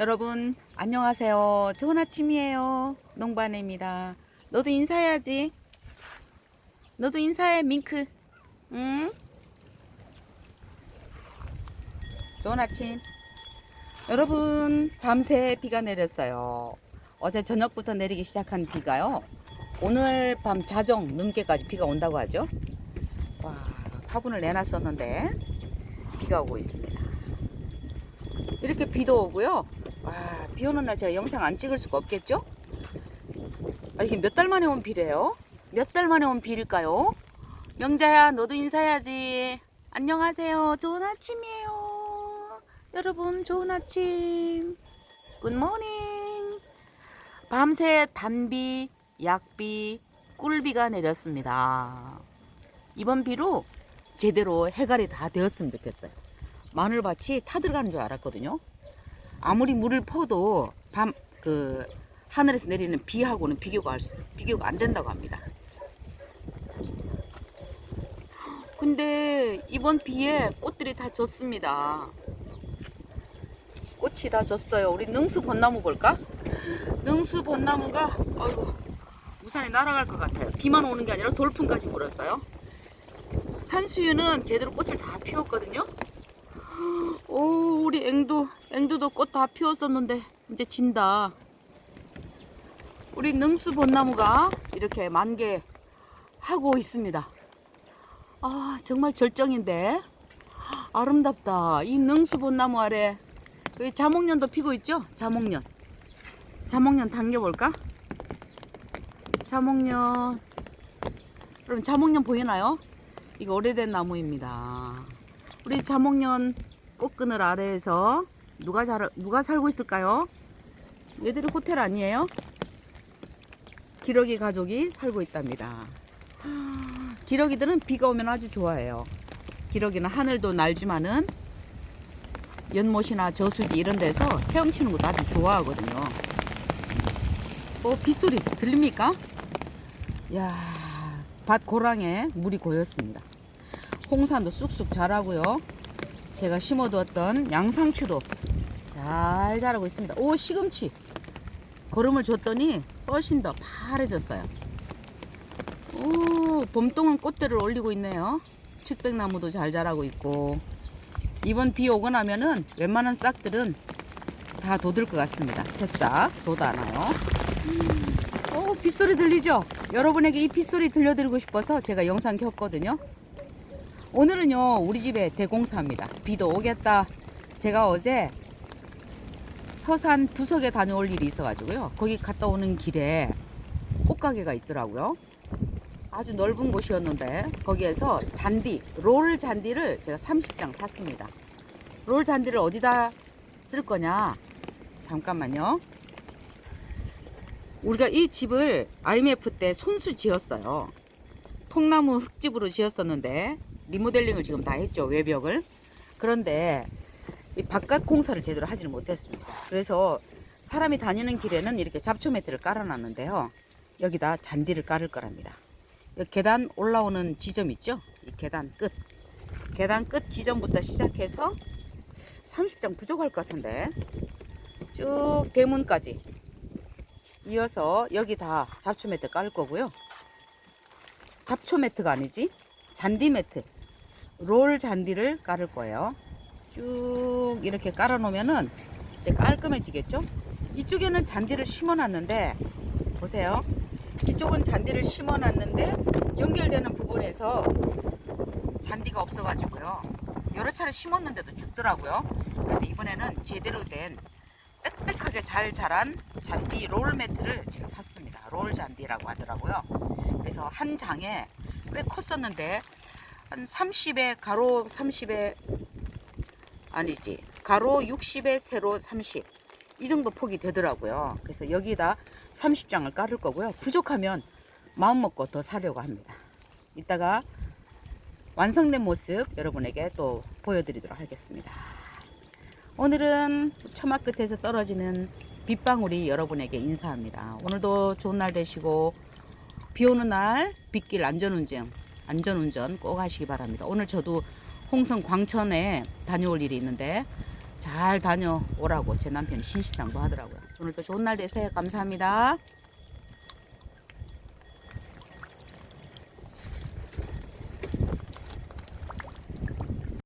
여러분 안녕하세요. 좋은 아침이에요. 농반입니다. 너도 인사해야지. 너도 인사해 밍크. 응? 좋은 아침. 여러분 밤새 비가 내렸어요. 어제 저녁부터 내리기 시작한 비가요. 오늘 밤 자정 늦게까지 비가 온다고 하죠. 와 화분을 내놨었는데 비가 오고 있습니다. 이렇게 비도 오고요. 와, 비 오는 날 제가 영상 안 찍을 수가 없겠죠? 아, 이게 몇 달 만에 온 비래요? 몇 달 만에 온 비일까요? 명자야, 너도 인사해야지. 안녕하세요. 좋은 아침이에요. 여러분, 좋은 아침. 굿모닝. 밤새 단비, 약비, 꿀비가 내렸습니다. 이번 비로 제대로 해갈이 다 되었으면 좋겠어요. 마늘밭이 타들어가는 줄 알았거든요. 아무리 물을 퍼도 밤 그 하늘에서 내리는 비하고는 비교가 할 수, 비교가 안 된다고 합니다. 근데 이번 비에 꽃들이 다 졌습니다. 꽃이 다 졌어요. 우리 능수 벚나무 볼까? 능수 벚나무가 아이고 우산이 날아갈 것 같아요. 비만 오는 게 아니라 돌풍까지 불었어요. 산수유는 제대로 꽃을 다 피웠거든요. 오 우리 앵두 앵두도 꽃 다 피웠었는데 이제 진다. 우리 능수 벚나무가 이렇게 만개 하고 있습니다. 아 정말 절정인데. 아름답다. 이 능수 벚나무 아래 여기 자목련도 피고 있죠? 자목련 자목련 당겨볼까? 자목련 여러분 자목련 보이나요? 이거 오래된 나무입니다. 우리 자목련 꽃그늘 아래에서 누가 잘 누가 살고 있을까요? 얘들이 호텔 아니에요? 기러기 가족이 살고 있답니다. 기러기들은 비가 오면 아주 좋아해요. 기러기는 하늘도 날지만은 연못이나 저수지 이런 데서 헤엄치는 것도 아주 좋아하거든요. 어, 빗소리 들립니까? 야, 밭 고랑에 물이 고였습니다. 홍산도 쑥쑥 자라고요. 제가 심어두었던 양상추도 잘 자라고 있습니다. 오 시금치 거름을 줬더니 훨씬 더 파래졌어요. 오 봄동은 꽃들을 올리고 있네요. 측백나무도 잘 자라고 있고 이번 비 오고 나면은 웬만한 싹들은 다 돋을 것 같습니다. 새싹 돋아나요. 오 빗소리 들리죠? 여러분에게 이 빗소리 들려드리고 싶어서 제가 영상 켰거든요. 오늘은요 우리 집에 대공사입니다 비도 오겠다 제가 어제 서산 부석에 다녀올 일이 있어 가지고요. 거기 갔다 오는 길에 꽃가게가 있더라고요. 아주 넓은 곳이었는데 거기에서 잔디 롤 잔디를 제가 30장 샀습니다. 롤 잔디를 어디다 쓸 거냐? 잠깐만요. 우리가 이 집을 IMF 때 손수 지었어요. 통나무 흙집으로 지었었는데 리모델링을 지금 다 했죠 외벽을. 그런데 이 바깥 공사를 제대로 하지를 못했습니다. 그래서 사람이 다니는 길에는 이렇게 잡초 매트를 깔아놨는데요. 여기다 잔디를 깔을 거랍니다. 계단 올라오는 지점 있죠? 이 계단 끝. 계단 끝 지점부터 시작해서 30장 부족할 것 같은데 쭉 대문까지 이어서 여기 다 잡초 매트 깔 거고요. 잡초 매트가 아니지 잔디 매트 롤 잔디를 깔을 거예요. 쭉 이렇게 깔아 놓으면은 이제 깔끔해지겠죠? 이쪽에는 잔디를 심어 놨는데 보세요. 이쪽은 잔디를 심어 놨는데 연결되는 부분에서 잔디가 없어 가지고요. 여러 차례 심었는데도 죽더라고요. 그래서 이번에는 제대로 된 빽빽하게 잘 자란 잔디 롤 매트를 제가 샀습니다. 롤 잔디라고 하더라고요. 그래서 한 장에 꽤 컸었는데 한 30에 가로 30에 아니지. 가로 60에 세로 30 이 정도 폭이 되더라고요. 그래서 여기다 30장을 깔을 거고요. 부족하면 마음 먹고 더 사려고 합니다. 이따가 완성된 모습 여러분에게 또 보여드리도록 하겠습니다. 오늘은 처마 끝에서 떨어지는 빗방울이 여러분에게 인사합니다. 오늘도 좋은 날 되시고 비 오는 날 빗길 안전운전 안전운전 꼭 하시기 바랍니다. 오늘 저도 홍성 광천에 다녀올 일이 있는데 자잘 다녀오라고 제 남편이 신신당부 하더라고요. 오늘도 좋은 날 되세요. 감사합니다.